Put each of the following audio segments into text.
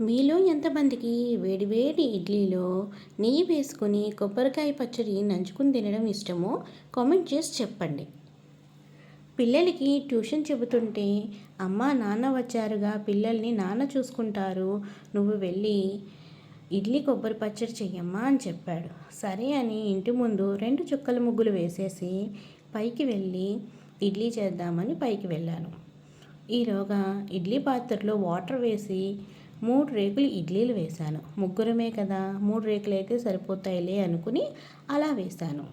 మీలో ఎంతమందికి వేడివేడి ఇడ్లీలో నెయ్యి వేసుకొని కొబ్బరికాయ పచ్చడి నంచుకుని తినడం ఇష్టమో కామెంట్ చేసి చెప్పండి. పిల్లలకి ట్యూషన్ చెబుతుంటే అమ్మ నాన్న వచ్చారుగా పిల్లల్ని నాన్న చూసుకుంటారు నువ్వు వెళ్ళి ఇడ్లీ కొబ్బరి పచ్చడి చెయ్యమ్మా అని చెప్పాడు. సరే అని ఇంటి ముందు రెండు చుక్కల ముగ్గులు వేసేసి పైకి వెళ్ళి ఇడ్లీ చేద్దామని పైకి వెళ్ళాను. ఈలోగా ఇడ్లీ పాత్రలో వాటర్ వేసి మూడు రేకులు ఇడ్లీలు వేశాను. ముగ్గురమే కదా మూడు రేకులు అయితే సరిపోతాయిలే అనుకుని అలా వేశాను.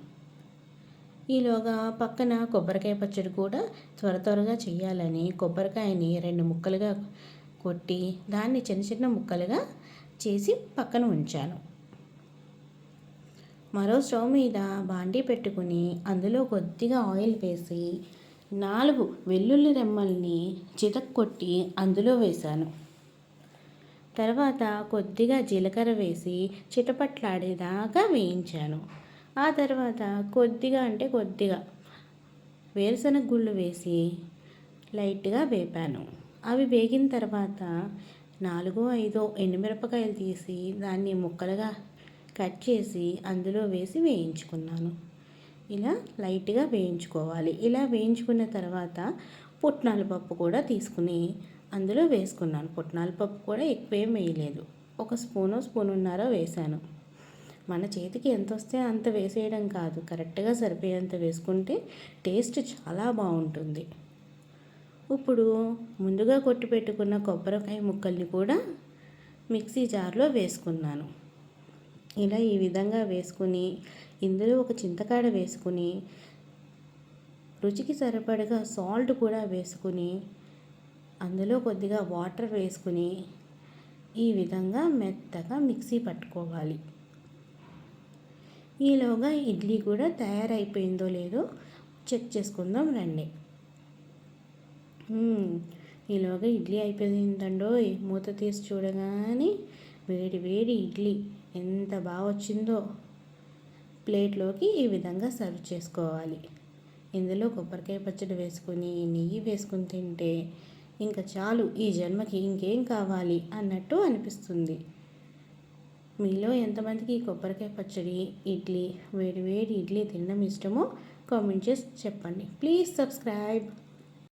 ఈలోగా పక్కన కొబ్బరికాయ పచ్చడి కూడా త్వర త్వరగా చేయాలని కొబ్బరికాయని రెండు ముక్కలుగా కొట్టి దాన్ని చిన్న చిన్న ముక్కలుగా చేసి పక్కన ఉంచాను. మరో స్టవ్ మీద బాండీ పెట్టుకుని అందులో కొద్దిగా ఆయిల్ వేసి నాలుగు వెల్లుల్లి రెమ్మల్ని చితక్కొట్టి అందులో వేశాను. తర్వాత కొద్దిగా జీలకర్ర వేసి చిటపట్లాడేదాకా వేయించాను. ఆ తర్వాత కొద్దిగా అంటే కొద్దిగా వేరుశనగ గుళ్ళు వేసి లైట్గా వేపాను. అవి వేగిన తర్వాత నాలుగో ఐదో ఎండుమిరపకాయలు తీసి దాన్ని ముక్కలుగా కట్ చేసి అందులో వేసి వేయించుకున్నాను. ఇలా లైట్గా వేయించుకోవాలి. ఇలా వేయించుకున్న తర్వాత పుట్నాల పప్పు కూడా తీసుకుని అందులో వేసుకున్నాను. పుట్నాల పప్పు కూడా ఎక్కువేం వేయలేదు ఒక స్పూను స్పూనున్నర వేశాను. మన చేతికి ఎంత వస్తే అంత వేసేయడం కాదు. కరెక్ట్గా సరిపోయేంత వేసుకుంటే టేస్ట్ చాలా బాగుంటుంది. ఇప్పుడు ముందుగా కొట్టి పెట్టుకున్న కొబ్బరికాయ ముక్కల్ని కూడా మిక్సీ జార్లో వేసుకున్నాను. ఇలా ఈ విధంగా వేసుకుని ఇందులో ఒక చింతకాడ వేసుకుని రుచికి సరిపడగా సాల్ట్ కూడా వేసుకుని అందులో కొద్దిగా వాటర్ వేసుకుని ఈ విధంగా మెత్తగా మిక్సీ పట్టుకోవాలి. ఈలోగా ఇడ్లీ కూడా తయారైపోయిందో లేదో చెక్ చేసుకుందాం రండి. ఈలోగా ఇడ్లీ అయిపోయిందండో మూత తీసి చూడగానే వేడి వేడి ఇడ్లీ ఎంత బాగా వచ్చిందో. ప్లేట్లోకి ఈ విధంగా సర్వ్ చేసుకోవాలి. ఇందులో కొబ్బరికాయ పచ్చడి వేసుకొని నెయ్యి వేసుకుని తింటే ఇంకా చాలు ఈ జన్మకి ఇంకేం కావాలి అన్నట్టు అనిపిస్తుంది. మీలో ఎంతమందికి కొబ్బరికాయ పచ్చడి ఇడ్లీ వేడి వేడి ఇడ్లీ తినడం ఇష్టమో కామెంట్ చేసి చెప్పండి. Please subscribe.